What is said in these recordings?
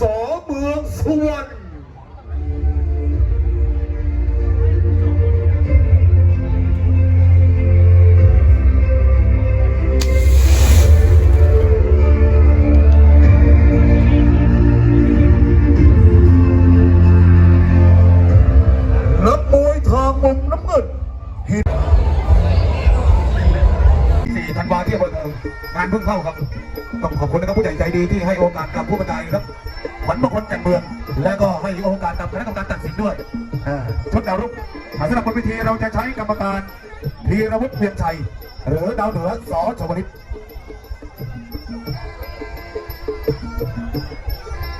สอเมืองสุวรรณนักมวยทางมุมน้ำเงินหินสี่ธันวาที่อำเภอเมืองงานเพิ่งเข้าครับ ต้องขอบคุณนะครับผู้ใหญ่ใจดีที่ให้โอกาสกับผู้บรรยายครับ ขวัญมงคลแก่นเมือง และก็ให้โอกาสกับคณะกรรมการตัดสินด้วยอ่าชุดดาวรุ่งสำหรับบนเวทีเราจะใช้กรรมการธีรวุฒิเพียรชัย หรือดาวเหนือสอชวลิต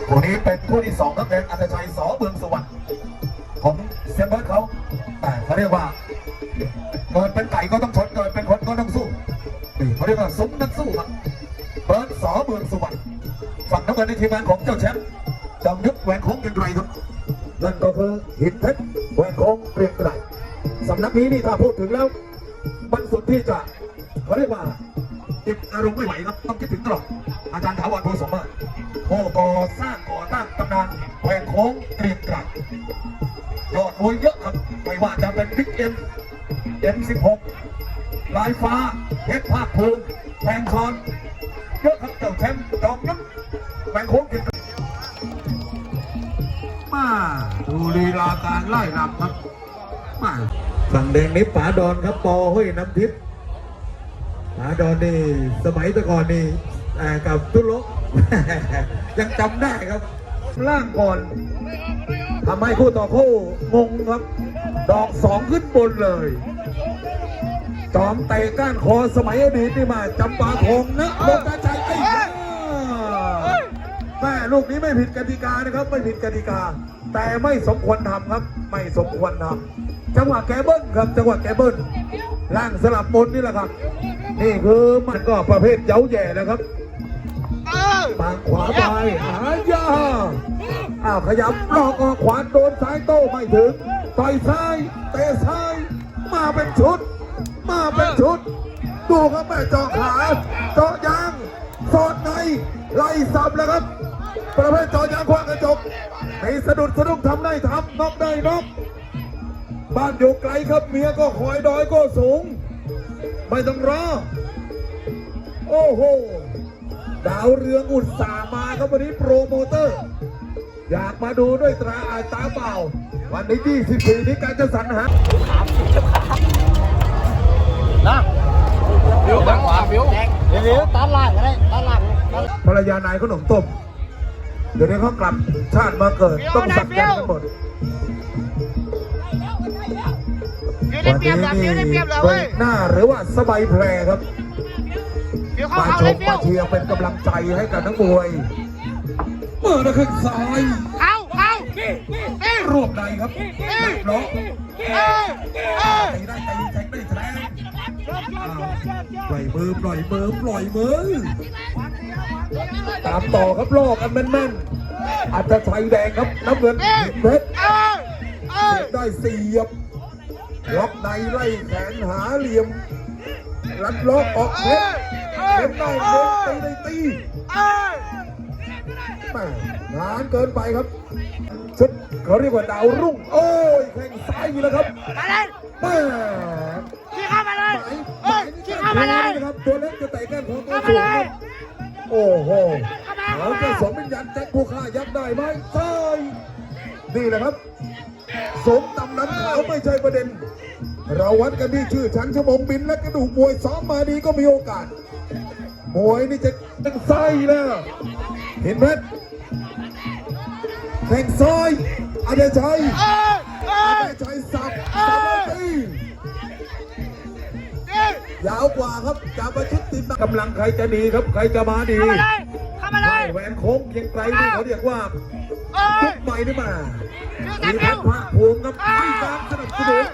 คนนี้เป็นผู้ที่สองครับเป็นอัตชัยสอเมืองสวรรค์ของเซมเบิร์ตเขาแต่เขาเรียกว่าเกิดเป็นไก่ก็ต้องชนเกิดเป็นคนก็ต้องสู้นี่เขาเรียกว่าสมนักสู้ครับเบิร์ดสอเมืองสุวรรณฝั่งน้ำเงินในทีมงานของเจ้าแชมป์ หินเพชรแหวนโค้งเกรียงไกรสำนักนี้นี่ถ้าพูดถึงแล้ว มันสุดที่จะเขาเรียกว่าเก็บอารมณ์ไม่ไหวครับต้องคิดถึงตลอดอาจารย์ถาวรโพสมบัติผู้ก่อสร้างก่อตั้งตำนานแหวนโค้งเกรียงไกรยอดมวยเยอะครับไม่ว่าจะเป็นบิ๊กเอ็มเอ็มสิบหกลายฟ้าเพชรภาคภูมิแทงคอนเยอะครับเจ้าแชมป์จอมยุทธแหวนโค้งเกินมา ดูลีลาการไล่รำครับมาฝั่งแดงนี้ป๋าดอนครับปอห้วยน้ำทิพย์ป๋าดอนนี่สมัยแต่ก่อนนี่เอ่อกับตุลกยังจำได้ครับล่างก่อนทำให้คู่ต่อคู่งงครับ ดอกสองขึ้นบนเลย จอมเตะก้านคอสมัยอดีตนี่มาจำปาทงนะลงกระชัยไอ้ยาแม่ ลูกนี้ไม่ผิดกติกานะครับ ไม่ผิดกติกา แต่ไม่สมควรทำครับ ไม่สมควรทำจังหวะแกเบิ้ลครับ จังหวะแกเบิ้ลล่างสลับบนนี่แหละครับ นี่คือมันก็ประเภทเย้าแย่นะครับปางขวาไปหายาอ้าวขยับลอกออกขวาโดนซ้ายโต้ไม่ถึงต่อยซ้ายเตะซ้าย มาเป็นชุด มาเป็นชุด ดูครับแม่เจาะขาเจาะยางสอดในไล่สับแล้วครับ ประเภทเจาะยางคว้างกระจกมีสะดุดสะดุ้งทำได้ทำน็อกได้น็อกบ้านอยู่ไกลครับเมียก็คอยดอยก็สูง ไม่ต้องรอ โอ้โห ดาวเรืองอุตส่าห์มาครับวันนี้โปรโมเตอร์ อยากมาดูด้วยตราอายตาเปล่า วันนี้ 24 นี้การจะสรรหาฟิวข้างขวาฟิวเดี๋ยวตัดล่างก็ได้ตัดล่างตัดล่างภรรยานายขนมต้ม เดี๋ยวนี้เขากลับชาติมาเกิดต้องสักยันต์กันหมดฟิวได้เปรียบแล้วฟิวได้เปรียบแล้วเบรเว้ยกหน้าหรือว่าสบายแพรครับฟิวเข้ามาเข้าชเลยมฟิมาวเชียร์เป็นกำลังใจให้กับนักมวย เปิดมาขึ้นซ้ายเข้าเข้าฟิวรวบในครับเรียบร้อยเออเออตีได้ตีแทงได้แทงอ้าวปล่อยมือปล่อยมือปล่อยมือ ตามต่อครับลอกกันแม่นๆอาจจะใช้แดงครับน้ำเงินหินเพชรเออเออได้เสียบล็อกในไล่แขนหาเหลี่ยมรัดล็อกออกเพชรเพชรได้เพชรตีได้ตีเออแม่งานเกินไปครับชุดเขาเรียกว่าดาวรุ่ง โอ้ยแข่งซ้ายอีกแล้วครับมาเลยแม่ขี่เข้ามาเลยหมายหเอ้มายยขี่เข้ามาเลยนะครับตัวเล็กจะเตะแก้มของตัวเข้ามาสูงเลคยรับ โอ้โหเข้ามาเขาจะสมเป็นยันแจ็คผู้ฆ่ายักษ์ได้ไหมใช่นี่แหละครับ สมตำน้ำขาวไม่ใช่ประเด็น เราวัดกันที่ชื่อชั้นชั่วโมงบินและกระดูกมวยซ้อมมาดีก็มีโอกาส มวยนี่จะตั้งไส้แล้ว เห็นไหมแข่งซ้ายอาเดชัยเออเออาอเดชัยสับสับแล้วตีฟิว ยาวกว่าครับจะประชิดติดกำลังใครจะดีครับใครจะมาดีเข้ามาเลยเข้ามาเลใช่ยแหวนโค้งเพียงไกลนี่เขาเรียกว่าเอ้ยุยคใหม่นี่มาฟิวมีจัพัดนฟิวภาคภูมิครับให้การสนับสนุน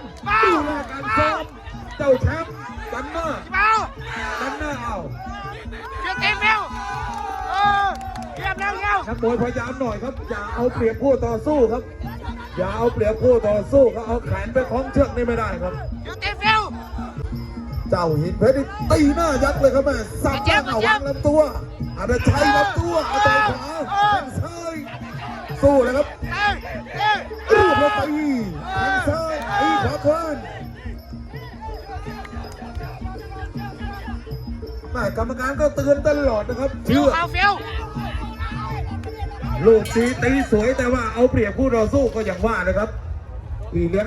ดูแลการซ้อมเจ้าแชมป์ดันหน้าเบาดันหน้าเอาฟิวเต็มฟิวเออเรียบแล้วเร็วนักมวยพยายามหน่อยครับอย่าเอาเปรียบคู่ต่อสู้ครับอย่าเอาเปรียบคู่ต่อสู้ครับเอาแขนไปคล้องเชือกนี่ไม่ได้ครับฟิวเต็มฟิว เจ้าหินเพชรนี่ตีหน้ายักษ์เลยครับแม่สับหน้าเอาวางลำตัวอาจจะใช้ลำตัวอาต่อยขวาแข้งซ้ายสู้แล้วครับเอ้ยเอ้ยรูปลงไปทางซ้ายไอ้ขวาคว้านแม่กรรมการก็เตือนตลอดนะครับเชื่อเขาฟิวลูกตีตีสวยแต่ว่าเอาเปรียบคู่ต่อสู้ก็อย่างว่านะครับพี่เลี้ยง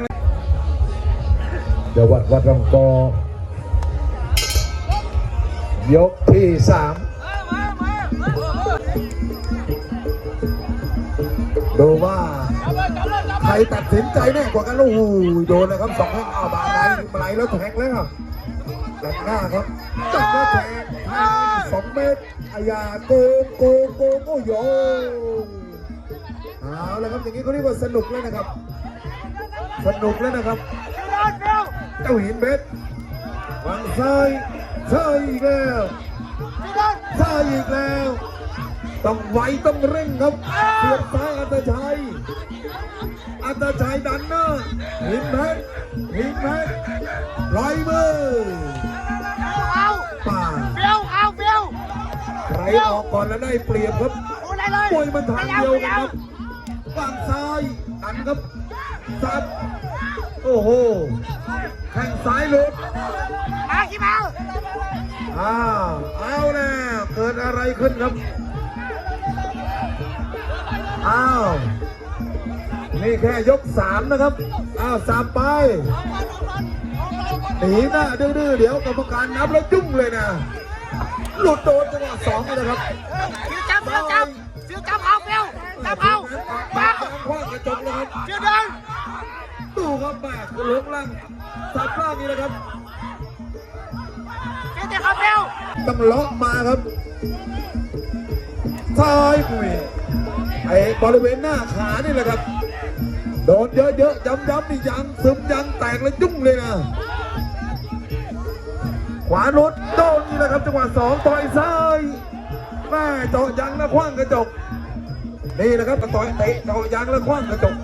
จังหวัดวัดรองกอ ยกที่สามดูว่าใครตัดสินใจแน่กว่ากันล้วโอ้โหโดนนะครับสองแข้งอ้าวบาไหลไหลแล้วแทงแล้วหลังหน้าครับจับแล้วแทงสองเมตรอายาโกงโกงโกงโอ้โยเอาล้วครับอย่างนี้เขาเรียกว่าสนุกแล้วนะครับ สนุกแล้วนะครับเจ้าหินเบ็ดวางซ้าย ซ้ายอีกแล้วซ้ายอีกแล้ว ต้องไวต้องเร่งครับเสียบซ้ายอัตชัยอัตชัยดันหน้าหินเพชรหินเพชรลอยมือเอาป่าฟิวเอาฟิวใครออกก่อนแล้วได้เปรียบครับโอ้ได้เลยมวยมันทางเดียวกันครับวางซ้ายดันครับซัด โอ้โหแข้งซ้ายหลุดมากี่มาอ้าวเอาแล้วเกิดอะไรขึ้นครับอ้าวนี่แค่ยกสามนะครับอ้าวสามไปหนีหน้าดื้อๆเดี๋ยวกรรมการนับแล้วจุ้งเลยนะหลุดโดนจังหวะสองเลยนะครับฟิวจับฟิวจับฟิวจับเอาฟิวจับเอาปามาคว้างกระจกเลยครับฟิวเดิน ดูครับแบกลงล่างสับล่างนี่นะครับฟิวเตะเขาฟิวต้องล็อกมาครับซ้ายคุยไอ้บริเวณหน้าขานี่แหละครับ โดนเยอะๆย้ำๆนี่ยังซึมยังแตกเลยจุ้งเลยนะขวารถโดนนี่แหละครับจังหวะสองต่อยซ้ายแม่เจาะยางแล้วคว้างกระจกนี่แหละครับต่อยเตะเจาะยางแล้วคว้างกระจก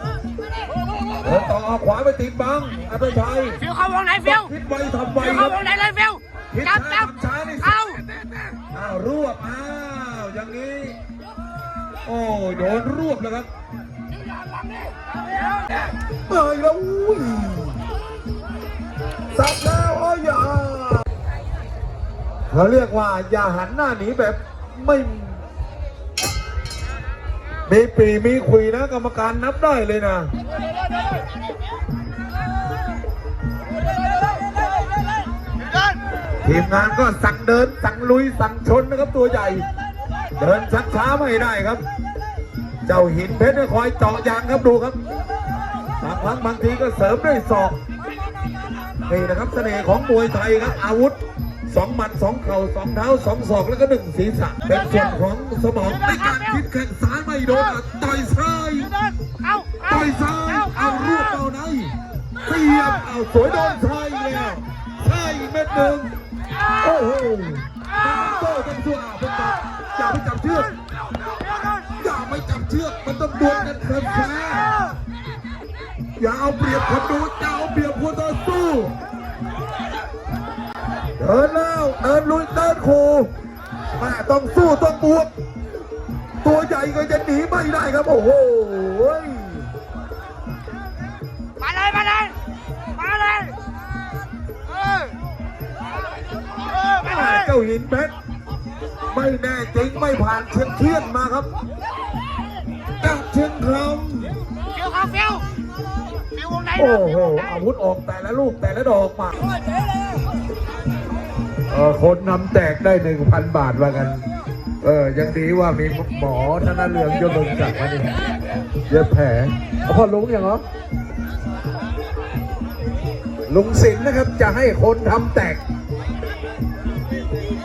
เดินต่อเอาขวาไปติดบังอัตชัยฟิวเข้าวงไหนฟิวคิดไวทำไวฟิวคเข้ารับวงไหนเลยฟิวคิดจับช้าจับทำช้านี่เอาอ้าวรวบอ้าวอย่างนี้ โอ้โดนรวบแล้วครับเอ้ยแล้วอุ้ยสับแล้วโอ้ยอย่าเขาเรียกว่าอย่าหันหน้าหนีแบบไม่ มีปรีมีคุยนะ กรรมการนับได้เลยนะเดิน ทีมงานก็สั่งเดินสั่งลุยสั่งชนนะครับตัวใหญ่ เดินชักช้าไม่ได้ครับ เจ้าหินเพชรเนี่ยคอยเจาะยางครับดูครับบางครั้งบางทีก็เสริมด้วยศอกนี่นะครับเสน่ห์ของมวยไทยครับอาวุธสองหมัดสองเข่าสองเท้าสองศอกแล้วก็หนึ่งศีรษะเป็นส่วนของสมองในการคิดแข้งซ้ายไม่โดนอะต่อยซ้ายฟิวเดินเอาเอาต่อยซ้าย สียบเอาสวยโดนซ้ายแล้วซ้ายเม็ดหนึ่งโอ้โหโต้กันทั่วอ่าวเป็นบอกอย่าไปจับเชือกอย่าไปจับเชือกมันต้องดวลกันแฟร์ๆอย่าเอาเปรียบคนดูอย่าเอาเปรียบคนต่อสู้เดินแล้วเดินลุยเดินขู่แม่ต้องสู้ต้องบวกตัวใหญ่ก็จะหนีไม่ได้ครับโอ้โห จ้าหินเพชรไม่แน่จริงไม่ผ่านเชียงเทียนมาครับจากเชียงคฟิวเขาฟิวฟิววงไหนำโอ้เดินฟิโหววงไหนอาวุธออกแต่ละลูกแต่ละดอกมาเออคนนำแตกได้หนึ่งพันบาทว่ากัน เออ ยังดีว่ามีหมอธนเรืองยนต์จักรมานี่เย็บแผลเอาพ่อลุงอย่างเหรอลุงสินนะครับจะให้คนทำแตก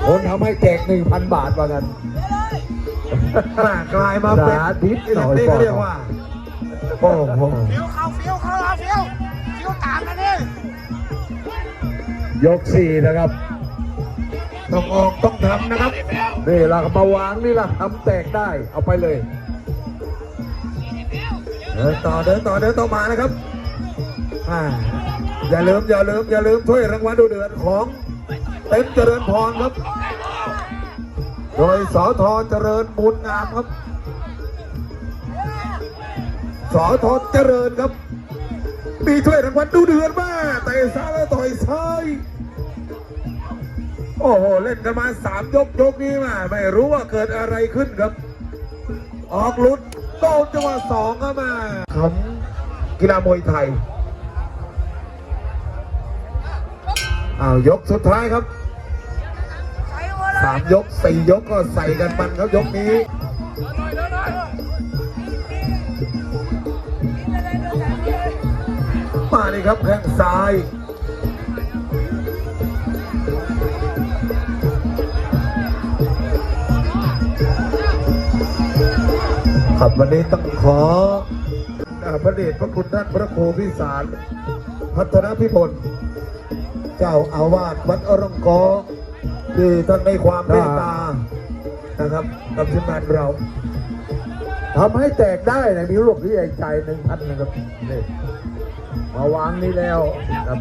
คนทำให้แจกหนึ่งพันบาทว่ากันกลายมาเป็นสาธิตหน่อยนี่ก่อนเขาเรียกว่าโอ้โหฟิวเขาฟิวเขาเอาฟิวฟิวตามมาดิยกสี่นะครับต้องออกต้องทำนะครับนี่เรามาวางนี่ละทำแตกได้เอาไปเลยเดินต่อเดินต่อเดินต่อมานะครับอ่าอย่าลืมอย่าลืมอย่าลืมถ้วยรางวัลดูเดือดของ เต็มเจริญพรครับ โดยสอทอเจริญบุญงามครับ สอทอเจริญครับ มีถ้วยรางวัลดูเดือดมากเตะซ้ายแล้วต่อยซ้ายโอ้โห เล่นกันมาสามยกยกนี้มาไม่รู้ว่าเกิดอะไรขึ้นครับ ออกลุดโดนจังหวะสองเข้ามาของกีฬามวยไทย อ้าวยกสุดท้ายครับสามยกสี่ยกก็ใส่กันมันครับยกนี้มาเลยครับแข้งซ้ายครับวันนี้ต้องขอพระเดชพระคุณท่านพระครูพิสาร พัฒนพิมล เจ้าอาวาสวัดอรงกอที่ท่านในความเมตตานะครับกับทีมงานเราทำให้แตกได้นะมีลูกที่ใหญ่ใจหนึ่งพันนะครับนี่มาวางนี่แล้วครับ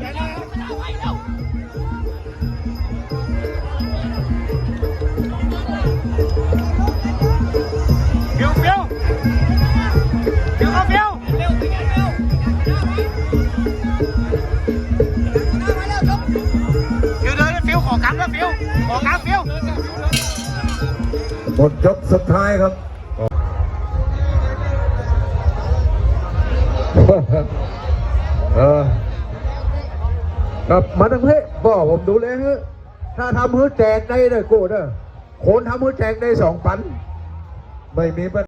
หมดยกสุดท้ายครับเออครับมาทั้งเพศบ่ผมดูเลยฮะถ้าทำมือแจกได้เลยกูเด้อคนทำมือแจกได้สองพัน ไม่มีปัญ